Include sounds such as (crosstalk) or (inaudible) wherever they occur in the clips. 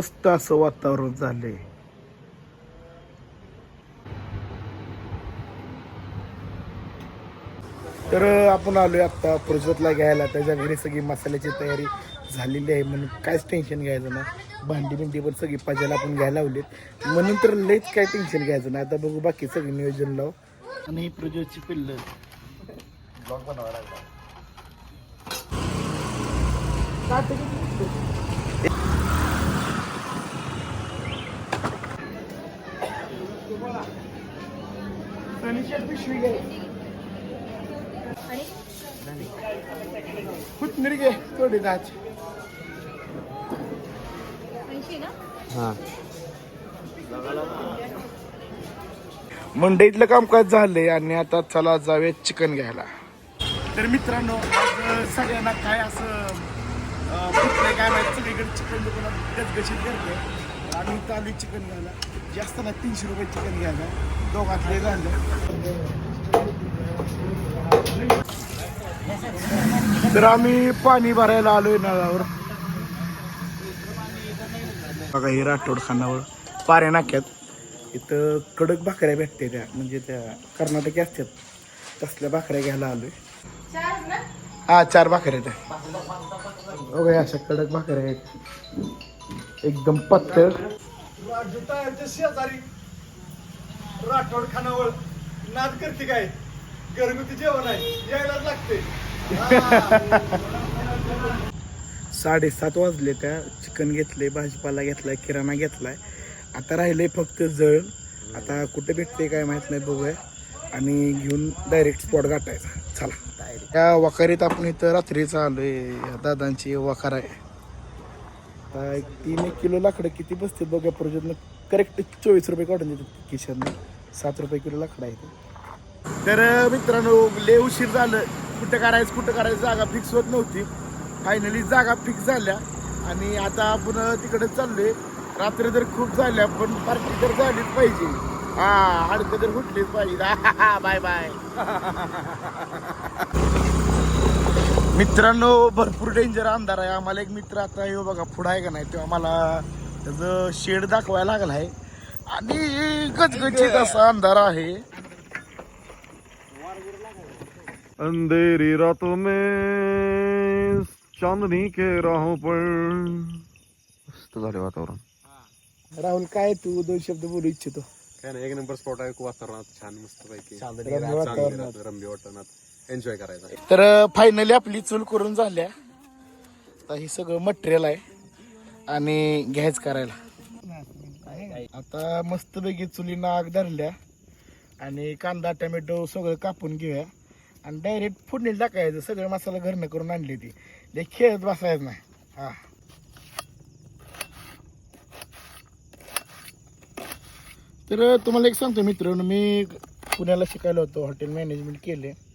मस्त असं वातावरण झालंय. तर आपण आलोय आता प्रज्वतला घ्यायला. त्याच्या घरी सगळी मसाल्याची तयारी झालेली आहे. म्हणून काहीच टेन्शन घ्यायचं ना भांडी बिंडी पण सगळी पाजायला आपण घ्यायला लावलीत. म्हणून तर लयच काय टेन्शन घ्यायचं नाही. आता बघू बाकी सगळं नियोजन लावू. आणि ही प्रज्वतची पिल्ल. ब्लॉग बनवायला पिशवी घे थोडी दाच मंडईतलं कामकाज झालंय आणि आता चला जावे चिकन घ्यायला. तर मित्रांनो आज सगळ्यांना काय असं काय माहिती सगळीकडे चिकन दुकानात गजगशीत करते इथं आली चिकन घ्यायला जास्त ना तीनशे रुपये चिकन घ्यायला. दोघातले झालं. तर आम्ही पाणी भरायला आलोय नळावर. बघा ही राठोड खानावर पाऱ्या नाक्यात. इथं कडक भाकऱ्या भेटते त्या म्हणजे त्या कर्नाटकी असतात. तसल्या भाकऱ्या घ्यायला आलोय. हा चार भाकऱ्या त्या. अशा कडक भाकऱ्या आहेत. एकदम पत्तळ. शेजारी राठोड खानावळ नाद करते काय? घरगुती जेवण आहे. यायलाच लागते. (laughs) साडेसात वाजले त्या चिकन घेतले भाजीपाला घेतलाय किराणा घेतलाय. आता राहिले फक्त जळ. आता कुठे भेटते काय माहीत नाही बघूया. आणि घेऊन डायरेक्ट स्पॉट गाठायचा. चला. त्या वखारीत आपण इथं रात्रीचं आलोय. या दादांची वखार आहे. आता एक तीन एक किलो लाकडं किती बसते बघा प्रोजेक्टनं करेक्ट चोवीस रुपये काढून देतात खिशातनं सात रुपये किलो लाकडं आहे तर मित्रांनो ले उशीर झालं. कुठं करायचं कुठं करायचं जागा फिक्स होत नव्हती. फायनली जागा फिक्स झाल्या. आणि आता आपण तिकडे चाललोय. रात्री तर खूप झाल्या पण पार्टी तर झालीच पाहिजे. हा हाडकं तर हुटलीच पाहिजे. (laughs) बाय बाय (laughs) मित्रांनो भरपूर डेंजर अंधार आहे. आम्हाला एक मित्र आता हे बघा पुढं आहे का नाही तेव्हा मला त्याचं शेड दाखवायला लागला आहे. आणि गचगचीत असा अंधार आहे. अंधेरी रातों में चांदनी के राहों पर। मस्त झाले वातावरण. राहुल काय तू दोन शब्द बोलू इच्छितो? काय नाही एक नंबर स्पॉट आहे खूप वातावरणात छान मस्त पैकी. रम्य वातावरणात. रम्य वातावरणात एन्जॉय करायचा. तर फायनली आपली चूल करून झाल्या. आता हे सगळं मटेरियल आहे. आणि घ्यायच करायला. आता मस्तपैकी चुलीनं आग धरल्या. आणि कांदा टोमॅटो सगळं कापून घेऊया. आणि डायरेक्ट फुडणी टाकायचं. सगळं मसाला घरनं करून आणली ती. ते खेळत बसायचं नाही. हा. तर तुम्हाला एक सांगतो मित्रांनो मी पुण्याला शिकायला होतो. हॉटेल मॅनेजमेंट केले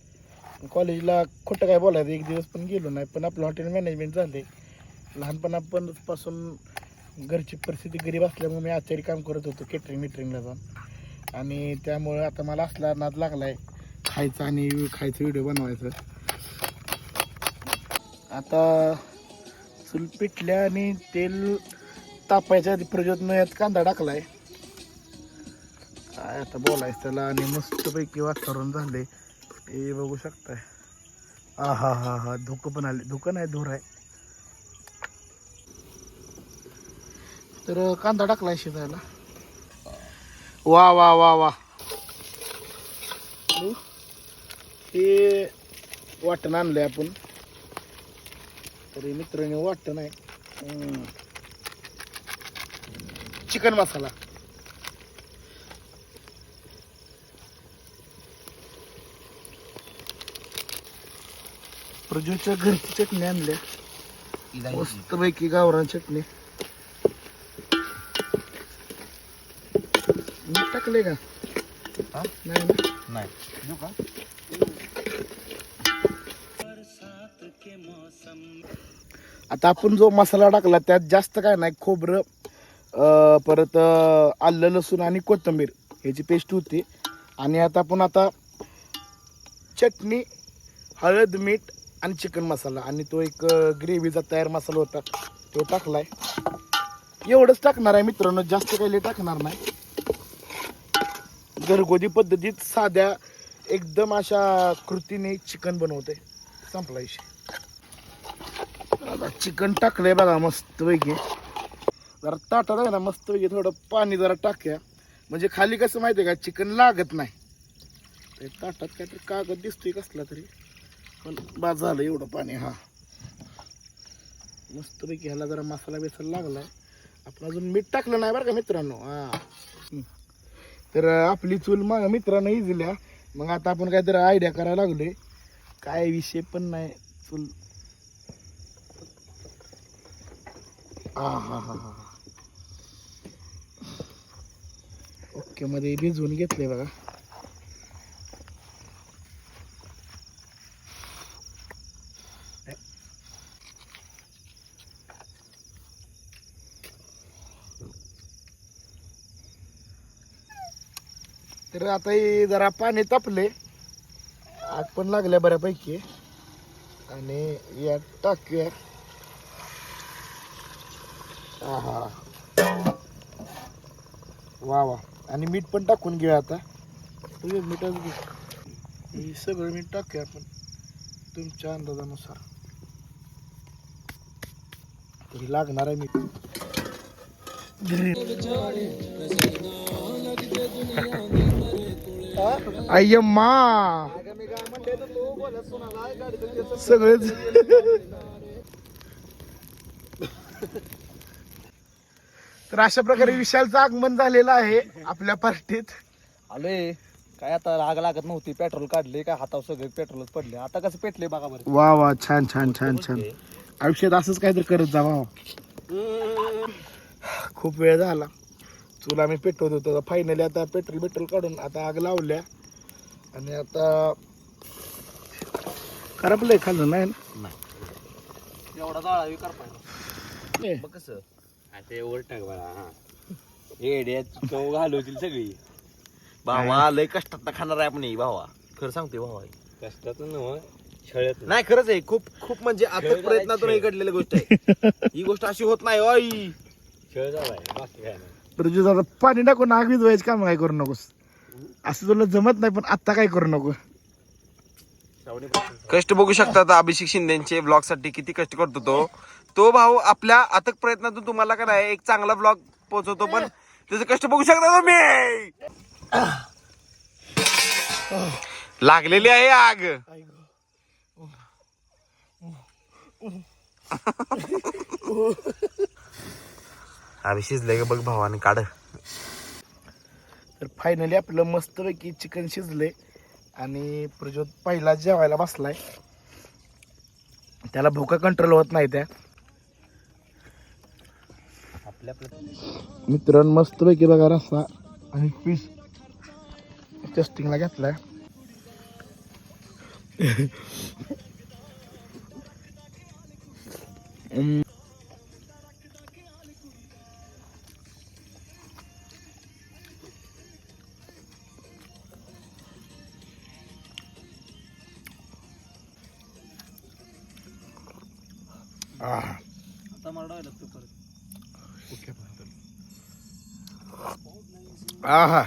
कॉलेजला खोटं काय बोलायचं? एक दिवस पण गेलो नाही पण आपलं हॉटेल मॅनेजमेंट झाले लहानपणापासून पासून घरची परिस्थिती गरीब असल्यामुळे मी आचारी काम करत होतो केटरिंग मिटरिंगला जाऊन. आणि त्यामुळे आता मला असला नाद लागलाय खायचा आणि खायचं व्हिडिओ बनवायचं. आता चूल पिटल्या आणि तेल तापायच्या आधी प्रज्वतनं यात कांदा टाकलाय. काय आता बोलायचं त्याला? आणि मस्तपैकी वातावरण झालंय. हे बघू शकताय. हा हा हा हा धुकं पण आले. धुकं नाही धूर आहे. तर कांदा टाकलाय शिजायला. वा वा वा वा. हं? वाटण आणलंय आपण. तरी मित्रांनी वाटण आहे. चिकन मसाला. प्रजूच्या घरची चटणी आणल्या मस्त पैकी गावरान चटणी. मीठ टाकले का? नाही ना? नाही. आता आपण जो मसाला टाकला त्यात जास्त काय नाही खोबरं परत आलं लसूण आणि कोथिंबीर ह्याची पेस्ट होती. आणि आता आपण आता चटणी हळद मीठ आणि चिकन मसाला आणि तो एक ग्रेव्हीचा तयार मसाला होता. तो टाकलाय. एवढंच टाकणार आहे मित्रांनो. जास्त काही टाकणार नाही. घरगुती पद्धतीत साध्या एकदम अशा कृतीने चिकन बनवते संपला विषय. आता चिकन टाकलंय बघा मस्तपैकी जरा ताटात आहे ना मस्तपैकी थोडं पाणी जरा टाक्या. म्हणजे खाली कसं माहिती आहे का चिकन लागत नाही. ताटात ताटात काहीतरी कागद दिसतोय कसला तरी. पण बाद झालं एवढं पाणी हा. मस्तपैकी ह्याला जरा मसाला बेसाला लागला आपण अजून मीठ टाकलं नाही बरं का मित्रांनो? हा. तर आपली चूल मग मित्रांनो इजल्या. मग आता आपण काहीतरी आयडिया करायला लागले काय विषय पण नाही चूल. हा हा हा हा. ओके मध्ये भिजवून घेतले बघा. तर आता जरा पाणी तापले. आग पण लागल्या बऱ्यापैकी. आणि या टाकूया. हा वा वा. आणि मीठ पण टाकून घेऊया आता. तुझे मीठच घे. सगळं मीठ टाकूया आपण तुमच्या अंदाजानुसार. तरी लागणार आहे मीठ. अय्यम्मा. सगळेच. तर अशा प्रकारे विशालचं आगमन झालेलं आहे आपल्या पार्टीत. आलोय काय आता आग लागत नव्हती. पेट्रोल काढले काय हातावर सगळे पेट्रोलच पडले. आता कसं पेटले बघा बरं. वा वा छान छान छान छान. आयुष्यात असंच काहीतरी करत जा वा खूप वेळ झाला. चूल आम्ही पेटवत होतो. फायनली आता पेट्रोल पेट्रोल काढून आता आग लावल्या. आणि आता करपलंय खाल्लं नाही ना? एवढा जाळावी करपाय ए, मग कसं. ते वर टाक बघा हा. एड्यात चव घालवतील सगळी. भावा लय कष्टात खाणार आहे आपण हे भावा. खरं सांगते भावा कष्टात नव छळत नाही. खरंच आहे. खूप खूप म्हणजे अथक प्रयत्नातून हे घडलेली गोष्ट आहे. ही गोष्ट अशी होत नाही ओय छळ झालाय बाकी काय नाही. प्रज्योत आता पाणी टाकून आग विजवायचं काम काय करू नकोस. असं तुला जमत नाही पण आत्ता काय करू नको. कष्ट बघू शकता आता अभिषेक शिंदेचे ब्लॉगसाठी किती कष्ट करतो तो. तो भाऊ आपल्या अथक प्रयत्नातून तुम्हाला काय नाही एक चांगला ब्लॉग पोहोचवतो पण त्याचे कष्ट बघू शकता तुम्ही. लागलेली आहे आग. (laughs) आम्ही शिजले बघ भावाने काढ. तर फायनली आपलं मस्तपैकी चिकन शिजले आणि प्रज्योत पहिला जेवायला बसलाय. त्याला भूका कंट्रोल होत नाही त्या. आपल्या मित्रांनो मस्तपैकी बघा रस्सा आणि पीस टेस्टिंगला घेतलाय. (laughs) आता मला लागतो परत आहा.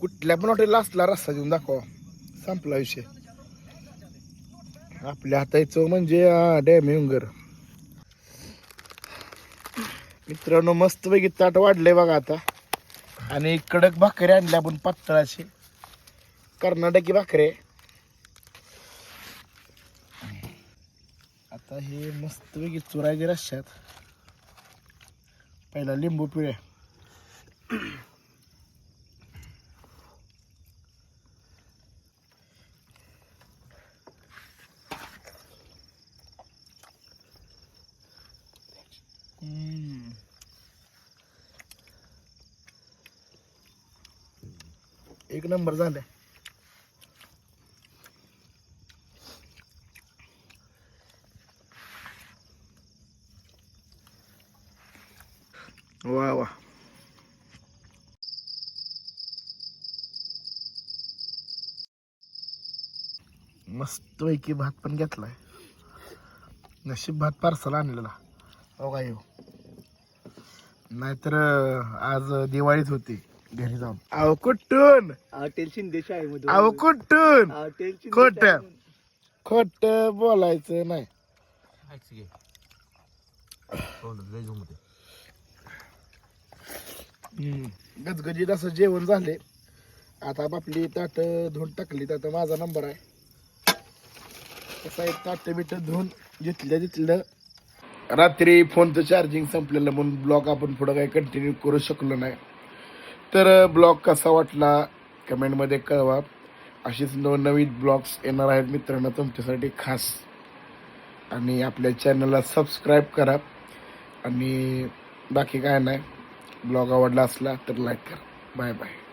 कुठल्या पण हॉटेलला असला रस्ता देऊन दाखवा. संपला विषय. आपल्या हाताचं म्हणजे डॅम युंगर मित्रांनो मस्तपैकी ताट वाढलंय बघा आता. आणि कडक भाकरी आणल्या आपण पातळाची कर्नाटकी भाकरी. आता हे मस्तपैकी चुरायचे रश्यात पहिला लिंबू पिळे. एक नंबर झालाय वा वा मस्त पैकी भात पण घेतलाय. नशीब भात पार्सल आणलेला. हो का येऊ नाहीतर आज दिवाळीच होती घरी जाऊन. अहो कुठून? हॉटेल शिंदे शाळेमध्ये अहो कुठून? हॉटेल शिंदे खोट. शाळेमध्ये. खोट बोलायचं नाही. हम्म. गजगजीत असं जेवण झाले. आता आपली ताट धुवून टाकली आता माझा नंबर आहे. कसं एक ताट बिट धुवून जिथल्या तिथलं रात्री फोनचं चार्जिंग संपलेलं म्हणून ब्लॉग आपण पुढं काही कंटिन्यू करू शकलो नाही. तर ब्लॉग कसा वाटला? कमेंटमध्ये कळवा. अशीच नवनवीन ब्लॉग्स येणार आहेत मित्रांनो तुमच्यासाठी खास. आणि आपल्या चॅनलला सबस्क्राईब करा. आणि बाकी काय नाही. ब्लॉग आवडला असला तर लाईक करा. Bye bye